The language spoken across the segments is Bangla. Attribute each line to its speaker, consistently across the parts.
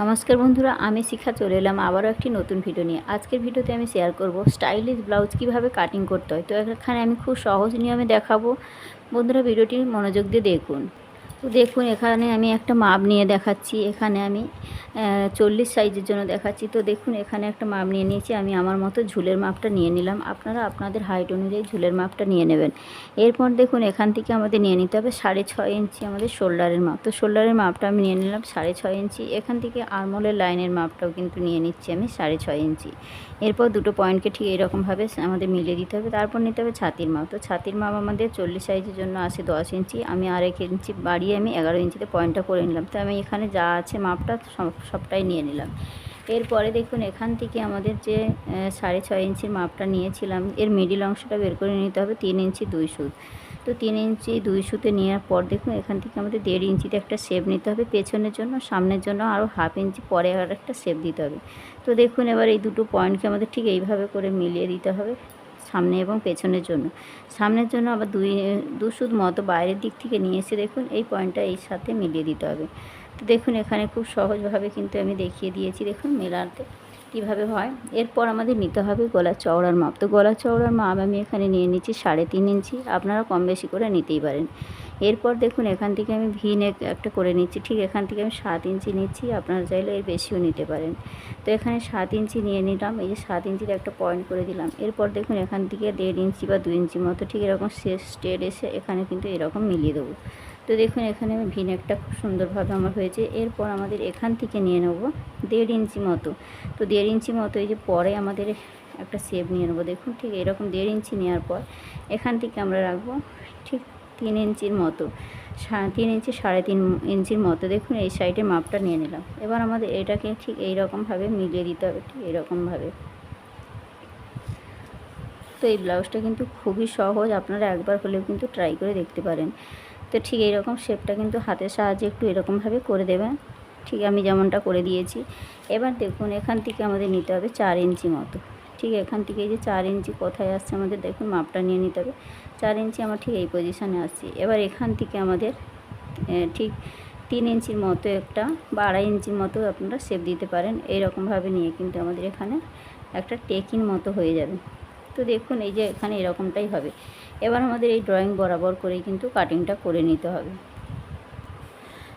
Speaker 1: নমস্কার বন্ধুরা, আমি শিখা চলে এলাম আবারও একটি নতুন ভিডিও নিয়ে। আজকের ভিডিওতে আমি শেয়ার করব স্টাইলিশ ব্লাউজ কীভাবে কাটিং করতে হয়। তো এখানে আমি খুব সহজ নিয়মে দেখাবো। বন্ধুরা ভিডিওটি মনোযোগ দিয়ে দেখুন। তো দেখুন, এখানে আমি একটা মাপ নিয়ে দেখাচ্ছি। এখানে আমি চল্লিশ সাইজের জন্য দেখাচ্ছি। তো দেখুন, এখানে একটা মাপ নিয়ে নিয়েছি। আমি আমার মতো ঝুলের মাপটা নিয়ে নিলাম। আপনারা আপনাদের হাইট অনুযায়ী ঝুলের মাপটা নিয়ে নেবেন। এরপর দেখুন, এখান থেকে আমাদের নিয়ে নিতে হবে সাড়ে ছয় ইঞ্চি আমাদের শোল্ডারের মাপ। তো শোল্ডারের মাপটা আমি নিয়ে নিলাম সাড়ে ছয় ইঞ্চি। এখান থেকে আরমোলের লাইনের মাপটাও কিন্তু নিয়ে নিচ্ছি আমি সাড়ে ছয় ইঞ্চি। এরপর দুটো পয়েন্টকে ঠিক এরকমভাবে আমাদের মিলিয়ে দিতে হবে। তারপর নিতে হবে ছাতির মাপ। তো ছাতির মাপ আমাদের চল্লিশ সাইজের জন্য আসে দশ ইঞ্চি। আমি আরেক ইঞ্চি বাড়িয়ে আমি এগারো ইঞ্চিতে পয়েন্টটা করে নিলাম। তো আমি এখানে যা আছে মাপটা সবটাই নিয়ে নিলাম। এরপরে দেখুন, এখান থেকে আমাদের যে সাড়ে ছয় ইঞ্চির মাপটা নিয়েছিলাম, এর মিডিল অংশটা বের করে নিতে হবে তিন ইঞ্চি দুই সুত। তো তিন ইঞ্চি দুই সুতে নেওয়ার পর দেখুন, এখান থেকে আমাদের দেড় ইঞ্চিতে একটা শেপ নিতে হবে পেছনের জন্য, সামনের জন্য আরও হাফ ইঞ্চি পরে আর একটা শেপ দিতে হবে। তো দেখুন, এবার এই দুটো পয়েন্টকে আমাদের ঠিক এইভাবে করে মিলিয়ে দিতে হবে। সামনে এবং পেছনের জন্য। সামনের জন্য আবার দুই, দু সুদ মতো বাইরের দিক থেকে নিয়ে এসে দেখুন, এই পয়েন্টটা এই সাথে মিলিয়ে দিতে হবে। তো দেখুন, এখানে খুব সহজভাবে কিন্তু আমি দেখিয়ে দিয়েছি। দেখুন, মেলাতে কীভাবে হয়? এরপর আমাদের নিতে হবে গলার চওড়ার মাপ। তো গলার চওড়ার মাপ আমি এখানে নিয়ে নিচ্ছি সাড়ে তিন ইঞ্চি। আপনারা কম বেশি করে নিতেই পারেন। এরপর দেখুন, এখান থেকে আমি ভি নেক একটা করে নিচ্ছি। ঠিক এখান থেকে আমি সাত ইঞ্চি নিচ্ছি। আপনারা চাইলে এর বেশিও নিতে পারেন। তো এখানে সাত ইঞ্চি নিয়ে নিলাম। এই যে সাত ইঞ্চির একটা পয়েন্ট করে দিলাম। এরপর দেখুন, এখান থেকে দেড় ইঞ্চি বা দু ইঞ্চি মতো ঠিক এরকম শেষ স্টেট এসে এখানে কিন্তু এরকম মিলিয়ে দেবো। তো দেখুন, এখানে আমি ভিনেকটা খুব সুন্দরভাবে আমার হয়েছে। এরপর আমাদের এখান থেকে নিয়ে নেব দেড় ইঞ্চি মতো। তো দেড় ইঞ্চি মতো এই যে পরে আমাদের একটা সেপ নিয়ে নেব। দেখুন, ঠিক এরকম দেড় ইঞ্চি নেওয়ার পর এখান থেকে আমরা রাখব ঠিক তিন ইঞ্চির মতো তিন ইঞ্চি সাড়ে তিন ইঞ্চির মতো। দেখুন, এই সাইডে মাপটা নিয়ে নিলাম। এবার আমাদের এটাকে ঠিক এইরকমভাবে মিলিয়ে দিতে হবে, ঠিক এরকমভাবে তো এই ব্লাউজটা কিন্তু খুবই সহজ, আপনারা একবার হলেও কিন্তু ট্রাই করে দেখতে পারেন। তো ঠিক এইরকম শেপটা কিন্তু হাতের সাহায্যে একটু এরকমভাবে করে দেবেন ঠিক আমি যেমনটা করে দিয়েছি। এবার দেখুন, এখান থেকে আমাদের নিতে হবে চার ইঞ্চি মতো। ঠিক এখান থেকে এই যে চার ইঞ্চি কোথায় আসছে আমাদের দেখুন, মাপটা নিয়ে নিতে হবে। চার ইঞ্চি আমার ঠিক এই পজিশানে আসছি। এবার এখান থেকে আমাদের ঠিক তিন ইঞ্চির মতো একটা বা আড়াই ইঞ্চির মতো আপনারা শেপ দিতে পারেন। এইরকমভাবে নিয়ে কিন্তু আমাদের এখানে একটা টেকিন মতো হয়ে যাবে। তো দেখুন, এই যে এখানে এরকমটাই হবে। এবার আমাদের এই ড্রয়িং বরাবর করেই কিন্তু কাটিংটা করে নিতে হবে।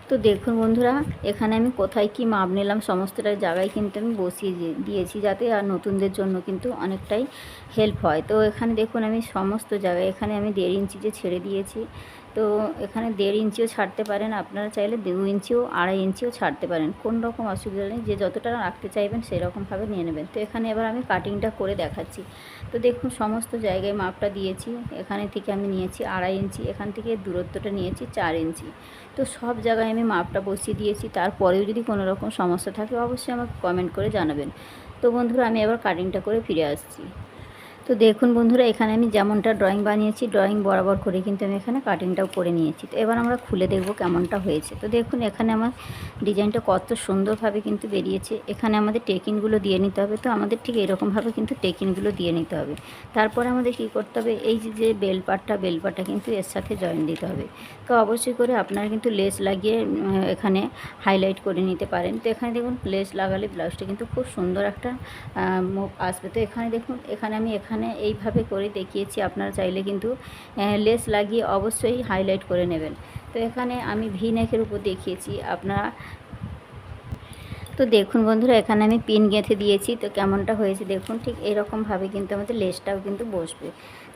Speaker 1: তো দেখুন বন্ধুরা, এখানে আমি কোথায় কি মাপ নিলাম, সমস্তটা জায়গায় কিন্তু আমি বসিয়ে দিয়েছি যাতে আর নতুনদের জন্য কিন্তু অনেকটাই হেল্প হয়। তো এখানে দেখুন, আমি সমস্ত জায়গায়, এখানে আমি দেড় ইঞ্চি যে ছেড়ে দিয়েছি তো এখানে দেড় ইঞ্চিও ছাড়তে পারেন। আপনারা চাইলে দু ইঞ্চিও, আড়াই ইঞ্চিও ছাড়তে পারেন। কোন রকম অসুবিধা নেই। যে যতটা রাখতে চাইবেন সেরকমভাবে নিয়ে নেবেন। তো এখানে এবার আমি কাটিংটা করে দেখাচ্ছি। তো দেখুন, সমস্ত জায়গায় মাপটা দিয়েছি। এখানে থেকে আমি নিয়েছি আড়াই ইঞ্চি, এখান থেকে দূরত্বটা নিয়েছি চার ইঞ্চি। তো সব জায়গায় আমি মাপটা বসিয়ে দিয়েছি। তারপরেও যদি কোনো রকম সমস্যা থাকে, অবশ্যই আমাকে কমেন্ট করে জানাবেন। তো বন্ধুরা, আমি এবার কাটিংটা করে ফিরে আসছি। তো দেখুন বন্ধুরা, এখানে আমি যেমনটা ড্রয়িং বানিয়েছি ড্রয়িং বরাবর করে কিন্তু আমি এখানে কাটিংটাও করে নিয়েছি। তো এবার আমরা খুলে দেখব কেমনটা হয়েছে। তো দেখুন, এখানে আমার ডিজাইনটা কত সুন্দরভাবে কিন্তু বেরিয়েছে। এখানে আমাদের টেকিনগুলো দিয়ে নিতে হবে। তো আমাদের ঠিক এরকমভাবে কিন্তু টেকিনগুলো দিয়ে নিতে হবে। তারপরে আমাদের কি করতে হবে? এই যে বেলপাটটা বেলপাটটা কিন্তু এর সাথে জয়েন দিতে হবে। তো অবশ্যই করে আপনারা কিন্তু লেস লাগিয়ে এখানে হাইলাইট করে নিতে পারেন। তো এখানে দেখুন লেস লাগালে ব্লাউজটা কিন্তু খুব সুন্দর একটা আসবে। তো এখানে দেখুন, এখানে আমি এখানে এখানে এইভাবে করে দেখিয়েছি, আপনারা চাইলে কিন্তু লেস লাগিয়ে অবশ্যই হাইলাইট করে নেবেন। তো এখানে আমি ভি নেকের উপর দেখিয়েছি, আপনারা তো দেখুন বন্ধুরা, এখানে আমি পিন গেঁথে দিয়েছি, তো কেমনটা হয়েছে দেখুন, ঠিক এরকমভাবে কিন্তু আমাদের লেসটাও কিন্তু বসবে।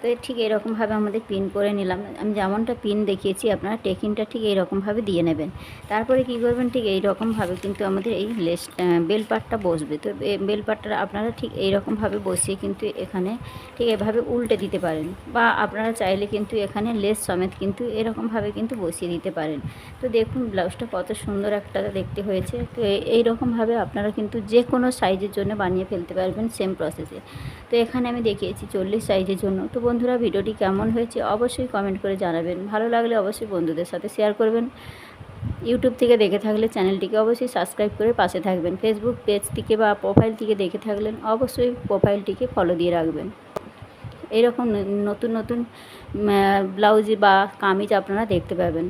Speaker 1: তো ঠিক এরকমভাবে আমাদের পিন করে নিলাম। আমি যেমনটা পিন দেখিয়েছি, আপনারা টেকিংটা ঠিক এইরকমভাবে দিয়ে নেবেন। তারপরে কি করবেন? ঠিক এইরকমভাবে কিন্তু আমাদের এই লেস বেল পাটটা বসবে। তো বেল পাটটা আপনারা ঠিক এইরকমভাবে বসিয়ে কিন্তু এখানে ঠিক এভাবে উল্টে দিতে পারেন। বা আপনারা চাইলে কিন্তু এখানে লেস সমেত কিন্তু এরকমভাবে কিন্তু বসিয়ে দিতে পারেন। তো দেখুন ব্লাউজটা কত সুন্দর একটা দেখতে হয়েছে। তো এইরকমভাবে আপনারা কিন্তু যে কোনো সাইজের জন্য বানিয়ে ফেলতে পারবেন সেম প্রসেসে তো এখানে আমি দেখিয়েছি চল্লিশ সাইজের জন্য। তো বন্ধুরা, ভিডিওটি কেমন হয়েছে অবশ্যই কমেন্ট করে জানাবেন। ভালো লাগলে অবশ্যই বন্ধুদের সাথে শেয়ার করবেন। ইউটিউব থেকে দেখে থাকলে চ্যানেলটিকে অবশ্যই সাবস্ক্রাইব করে পাশে থাকবেন। ফেসবুক পেজ থেকে বা প্রোফাইল থেকে দেখে থাকলেন অবশ্যই প্রোফাইলটিকে ফলো দিয়ে রাখবেন। এরকম নতুন নতুন ব্লাউজ বা কামিজ আপনারা দেখতে পাবেন।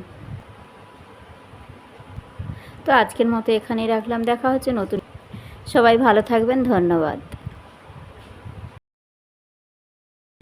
Speaker 1: তো আজকের মতো এখানেই রাখলাম। দেখা হচ্ছে নতুন। সবাই ভালো থাকবেন। ধন্যবাদ।